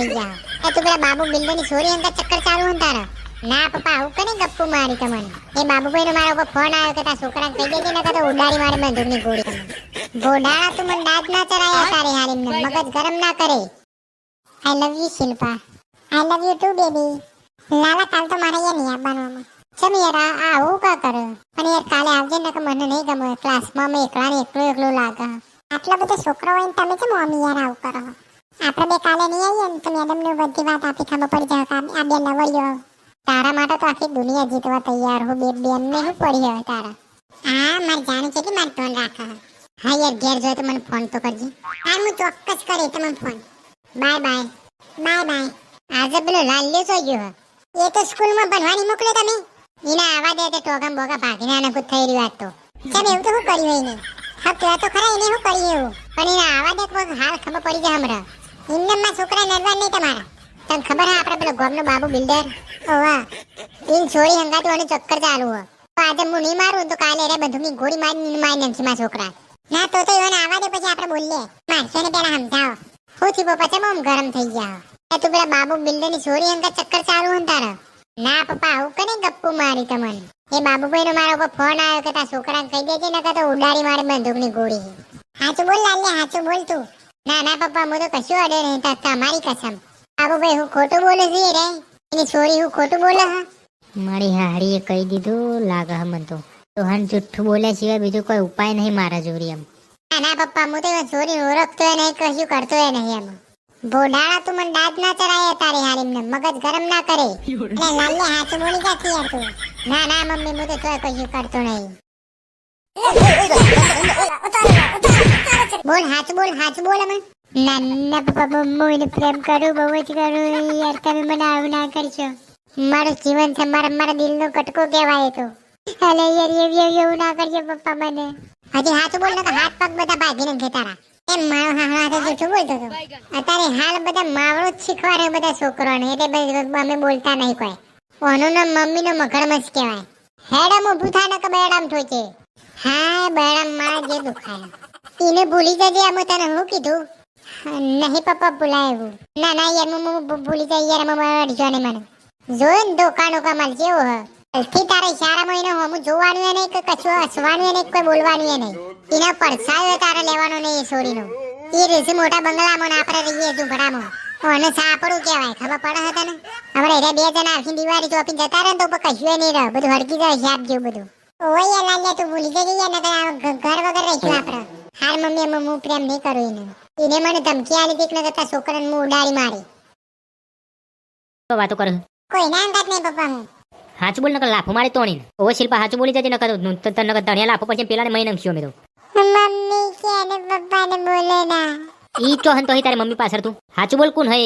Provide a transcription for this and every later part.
થઈ જાવ એ તું પેલા બાબુ બિલ્ડરની છોરી અંગા ચક્કર ચાલુ હોય તારા. ના પપ્પા આવું કને ગપ્પુ મારી તમને? એ બાબુભાઈ નો મારા ઉપર ફોન આવ્યો કે તારા છોકરા કહી દેજે ને તો ઉડાડી મારે બંદૂકની ગોળી તમને. ગોડાળા તું મને દાંત ના ચરાય તારી હારી મગજ ગરમ ના કરે. I love you Shilpa. I love you too baby લાલા કાલ તો મારે અહીંયા નહીં આવવાનું આમાં. ચમ યાર આવું કા કરે? પણ યાર કાલે આવજે ને કે મને નહીં ગમે. ક્લાસમાં મેં એકલા ને એકલો એકલો લાગે. આટલા બધા છોકરા હોય તમે કેમ મમ્મી યાર આવું કરો? આપણે બે કાલે નહીં આવીએ ને, તો મેડમ બધી વાત આપી, ખબર પડી જાય. કે આ બે નવરિયો તારા માટે તો આખી દુનિયા જીતવા તૈયાર હું, બે બેન ને શું પડી હવે તારા. હા, મારે જાણે કેટલી મારે ટોન રાખે હા, યાર, ઘેર જોઈએ તો મને ફોન તો કરજે. હા, હું ચોક્કસ કરી તમને phone. Bye bye. Bye bye. આજે પેલો લાલ્યો થઈ ગયો એ તો સ્કૂલમાં ભણવાની મોકલ્યો તમે. એને આવા દે, તે ટોગા બોગા ભાગીને આને કુદ થઈ રહ્યું તો. ચાલ એવું તો શું કર્યું એને? હા તો ખરા, એને શું કર્યું એવું. પણ એને આવા દે કોઈક હાલ ખબર પડી જાય હમણાં. ઇન્દમમાં છોકરા નડવા નહીં તમારા. તને ખબર હે આપણે પેલો ગોમનો બાબુ બિલ્ડર? ઓવા ઇન છોડી હંગાતું અને ચક્કર ચાલુ હો આજે હું નહીં મારું, તો કાલે રે બંદૂકની ગોળી મારી મારી નાખી મારા છોકરા ના, તો તો એને આવા દે પછી આપણે બોલીએ. મારશે ને પેલા સમજાવો? હું થયું પછી બહુ ગરમ થઈ ગયા એ તું પેલા બાબુ બિલ્ડરની છોરી અંગા ચક્કર ચાલુ હન ના પપ્પા, આવું કને ગપ્પુ મારી તમને? એ બાબુભાઈ નો મારા ઉપર ફોન આવ્યો કે તારા છોકરાને કહી દેજે ને કે તો ઉડાડી મારે બંદૂકની ગોળી. હાચું બોલ લાલ્યા, હાચું બોલ તું. ના ના પપ્પા હું તો કશું અડે નહીં. તા તમારી કસમ. બાબુભાઈ હું ખોટું બોલે છે રે. એની છોરી હું ખોટું બોલે હા મારી હારીએ કહી દીધું લાગે હે મને તો. તો હન જુઠ્ઠું બોલ્યા સિવાય બીજો કોઈ ઉપાય નહીં મારા જોરી એમ. ના ના પપ્પા હું તો એવા છોરી ઓળખતો નહીં કશું કરતો નહીં એમ. ભોડાળા તું મને દાદ ના ચરાય તારી હારીમને મગજ ગરમ ના કરે. એટલે લાલ્યા હાથ બોલી કાકી યાર તું. ના ના મમ્મી હું તો તોય કશું કરતો નહીં. બોલ હાચું બોલ હાચું બોલ અમે નાના પપ્પા મમ્મી ને પ્રેમ કરું બહુ જ કરું યાર તમે મને આવું ના કરશો. મારું જીવન છે મારા મારા દિલનો કટકો કહેવાય તો. અલે યાર એવું એવું ના કરજો પપ્પા મને. હજી હાચું બોલ ને હાથ પગ બધા ભાગીને ખેતારા. એમ મારો હા હાથે જૂઠું બોલતો હતો? અત્યારે હાલ બધા માવડો જ રહ્યો બધા છોકરોને એટલે અમે બોલતા નહીં કોઈ. ઓનું નામ મમ્મીનો મગરમસ કહેવાય. હેડમ ઊભું થાય ને કે બેડામ ઠોચે હા બેડામ મારા જે દુખાય. એને ભૂલી જજે અમે તને હું કીધું? નહીં પપ્પા, ભૂલાય. એવું ના ના, યાર, હું હું ભૂલી જાય યાર મમ્મી અડજો ને મને. જોયું ને દુકાનો કમાલ કેવો હ. થી તારે ઈશારામાં એને હું જોવાનું એ નહીં કે કશું હસવાનું એ નહીં કોઈ બોલવાનું એ નહીં. એના તારે લેવાનો નહીં એ છોરીનો. એ રીસે મોટા બંગલામાં આપણે રહીએ ઝૂંપડામાં અને સાપડું કહેવાય, ખબર પડે છે તને? આપણે એટલે બે જણા આખી દિવાળી ચોપી જતા રહે તો કશું નહીં રહે. બધું હડકી જાય શાપ જેવું બધું. ઓય લાલ્યા, તું ભૂલી જજે યાર ને ઘર વગર રહીશું આપણે. હાર મમ્મી અમે હું પ્રેમ નહીં કરું એને. એને મને ધમકી આલી દીક ને કરતા છોકરાને હું ઉડાડી મારી. તો વાતો કર. કોઈ ના અંદાજ નહીં પપ્પા હું. હાચું બોલ નકર લાફો મારી તોણી. ઓ શિલ્પા હાચું બોલી જજે નકર. તન નકર ધણિયા લાફો પછી પેલાને મહી નાખ્યો મેં તો. મમ્મી કે ને પપ્પાને બોલે ના? ઈ તો હન તો હી તારી મમ્મી પાછળ તું. હાચું બોલ કોણ હે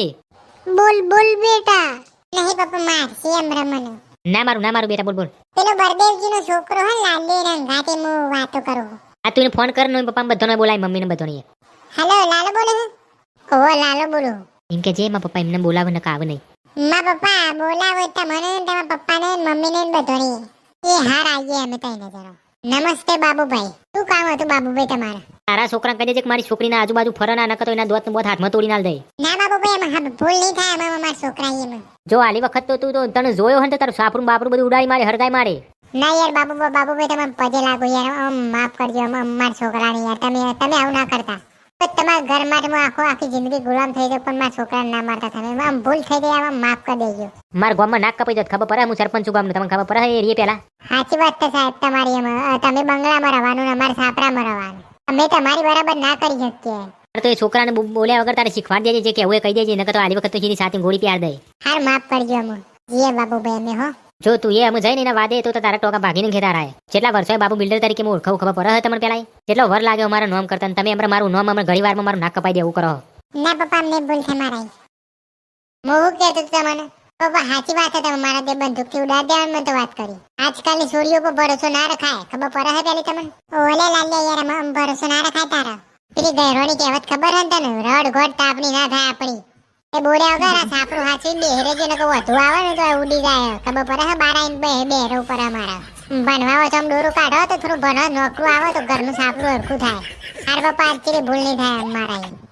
બોલ બોલ બેટા. નહીં પપ્પા મારશે એમ રમણ. ના મારું ના મારું બેટા બોલ બોલ. પેલો બરદેવજી નો છોકરો હે લાલી રંગાતે મો વાતો કરું. આ તું ફોન કર ને પપ્પા બધાને બોલાય મમ્મીને બધાને. હેલો લાલો બોલે? ઓ લાલો બોલો. એમ કે જે મારા પપ્પા એમને બોલાવે ને કાવ નહીં. મા પપ્પા બોલાવો તમને તમારા પપ્પાને ને મમ્મીને બધાને. એ હાર આવીએ અમે તઈને જરો નમસ્તે બાબુભાઈ. શું કામ હતું બાબુભાઈ તમારે? તારા છોકરા કહી દે કે મારી છોકરીના આજુબાજુ ફરે ના નકર તો એના દોત બોત હાથમાં તોડી ના દે. ના બાબુભાઈ એમાં ભૂલ નહીં થાય એમાં મારા છોકરા એમાં. જો આલી વખત તો તું તો તને જોયો હન તો તારું સાપરું બાપરું બધું ઉડાડી મારે હરગાઈ મારે. ના યાર બાબુ બાબુભાઈ તમે પગે લાગો યાર. આમ માફ કરજો અમારા છોકરાને યાર. તમે તમે આવું ના કરતા. તમારા ઘર માટે હું આખો આખી જિંદગી ગુલામ થઈ ગયો પણ મારા છોકરાને ના મારતા તમે. આમ ભૂલ થઈ ગઈ આમ માફ કરી દેજો. મારા ગામમાં નાક કપાઈ જત ખબર પડે? હું સરપંચ છું ગામનું તમને ખબર પડે? એ રીએ પેલા સાચી વાત છે સાહેબ તમારી તમે બંગલામાં રહેવાનું ને અમારે સાપરામાં રહેવાનું. અમે તમારી બરાબર ના કરી શકીએ. તો એ છોકરાને બોલ્યા વગર તારે શીખવાડી દેજે કહેવું એ કહી દેજે નકર તો આલી વખત તો સીધી સાથે ગોળી પ્યાર દે. હાર માફ કરજો અમુ જીએ બાબુભાઈ અમે હો. જો તું એ અમે જઈને વાદે, તો તારા ટોકા ભાગીને ઘેતા રાય જેટલા વર્ષોએ બાબુ બિલ્ડર તરીકે હું ઓળખાવું, ખબર પડે તમને પેલા જેટલો વર લાગ્યો મારા નોમ કરતા તમે હમણાં મારું નોમ હમણાં ઘણી વારમાં મારું નાક કપાઈ દેવું કરો. ના, પપ્પા, અમને ભૂલ છે મારાઈ હું કહેતો હતો તમને? પપ્પા, સાચી વાત તમે મારા તે બંદૂકથી ઉડાડી દેવાની મને તો વાત કરી. આજકાલની છોરીઓ પર ભરોસો ના રખાય. ખબર પડે હે પેલી તમને? ઓલે લાલ્યા યાર ભરોસો ના રખાય તારા. પેલી ગહેરોની કહેવત ખબર હે તને? રડ ગોડ તાપની ના થાય આપણી. એ સાપરું હાચી બેહરે વધુ આવે ઉડી જાય. ખબર પડે, હે બેહરો ઉપર અમારા. ભણવા હોય તો કાઢો, તો થોડું ભણો, નોકરું આવે તો ઘરનું સાપરું હરખું થાય. હાર આજથી ભૂલ નહીં થાય મારા